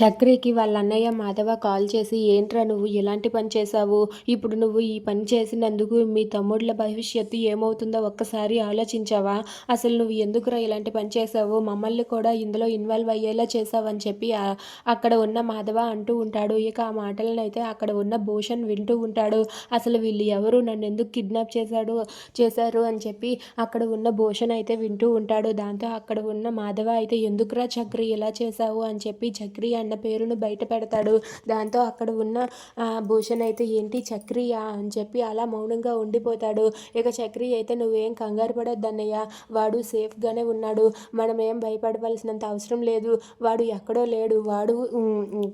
చక్రికి వాళ్ళ అన్నయ్య మాధవ కాల్ చేసి ఏంట్రా నువ్వు? ఎలాంటి పని చేశావు? ఇప్పుడు నువ్వు ఈ పని చేసినందుకు మీ తమ్ముళ్ళ భవిష్యత్తు ఏమవుతుందో ఒక్కసారి ఆలోచించావా? అసలు నువ్వు ఎందుకురా ఇలాంటి పని చేశావు? మమ్మల్ని కూడా ఇందులో ఇన్వాల్వ్ అయ్యేలా చేసావని చెప్పి అక్కడ ఉన్న మాధవ అంటూ ఉంటాడు. ఇక ఆ మాటలను అయితే అక్కడ ఉన్న భూషణ్ వింటూ ఉంటాడు. అసలు వీళ్ళు ఎవరు? నన్ను ఎందుకు కిడ్నాప్ చేశాడు? చేశారు? అని చెప్పి అక్కడ ఉన్న భూషణ్ అయితే వింటూ ఉంటాడు. దాంతో అక్కడ ఉన్న మాధవ అయితే ఎందుకురా చక్రి? ఇలా చేశావు? అని చెప్పి చక్రి అన్న పేరును బయట పెడతాడు. దాంతో అక్కడ ఉన్న భూషణ్ అయితే ఏంటి? చక్రియా? అని చెప్పి అలా మౌనంగా ఉండిపోతాడు. ఇక చక్రి అయితే నువ్వేం కంగారు పడొద్దన్నయ్య వాడు సేఫ్గానే ఉన్నాడు. మనం ఏం భయపడవలసినంత అవసరం లేదు. వాడు ఎక్కడో లేడు. వాడు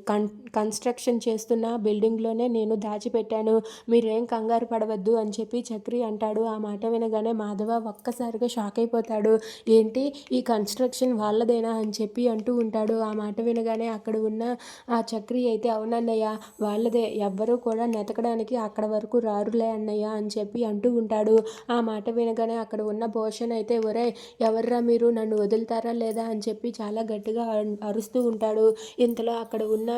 కన్ కన్స్ట్రక్షన్ చేస్తున్న బిల్డింగ్లోనే నేను దాచిపెట్టాను. మీరేం కంగారు పడవద్దు అని చెప్పి చక్రి అంటాడు. ఆ మాట వినగానే మాధవ ఒక్కసారిగా షాక్ అయిపోతాడు. ఏంటి? ఈ కన్స్ట్రక్షన్ వాళ్ళదేనా? అని చెప్పి అంటూ ఉంటాడు. ఆ మాట వినగానే అక్కడ ఉన్న ఆ చక్రి అయితే అవునన్నయ్య వాళ్ళదే. ఎవ్వరూ కూడా నెతకడానికి అక్కడ వరకు రారులే అన్నయ్య అని చెప్పి అంటూ ఉంటాడు. ఆ మాట వినగానే అక్కడ ఉన్న భోషన్ అయితే ఒరే ఎవర్రా మీరు? నన్ను వదులుతారా లేదా? అని చెప్పి చాలా గట్టిగా అరుస్తూ ఉంటాడు. ఇంతలో అక్కడ ఉన్న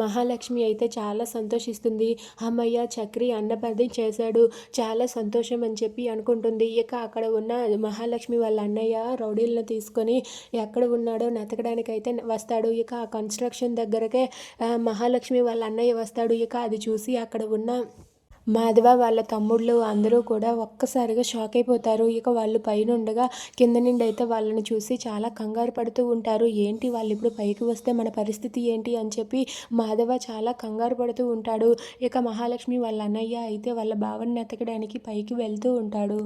మహాలక్ష్మి అయితే చాలా సంతోషిస్తుంది. అమ్మయ్య చక్రి అన్నపది చేశాడు. చాలా సంతోషం అని చెప్పి అనుకుంటుంది. ఇక అక్కడ ఉన్న మహాలక్ష్మి వాళ్ళ అన్నయ్య రౌడీలను తీసుకొని ఎక్కడ ఉన్నాడో నెతకడానికి అయితే వస్తాడు. ఇక ఆ కన్స్ట్రక్షన్ దగ్గరకే మహాలక్ష్మి వాళ్ళ అన్నయ్య వస్తాడు. ఇక అది చూసి అక్కడ ఉన్న మాధవ వాళ్ళ తమ్ముళ్ళు అందరూ కూడా ఒక్కసారిగా షాక్ అయిపోతారు. ఇక వాళ్ళు పైన ఉండగా కింద నుండి అయితే వాళ్ళని చూసి చాలా కంగారు పడుతూ ఉంటారు. ఏంటి వాళ్ళు ఇప్పుడు పైకి వస్తే మన పరిస్థితి ఏంటి అని చెప్పి మాధవ చాలా కంగారు పడుతూ ఉంటాడు. ఇక మహాలక్ష్మి వాళ్ళ అన్నయ్య అయితే వాళ్ళ భావన ఎతకడానికి పైకి వెళ్తూ ఉంటాడు.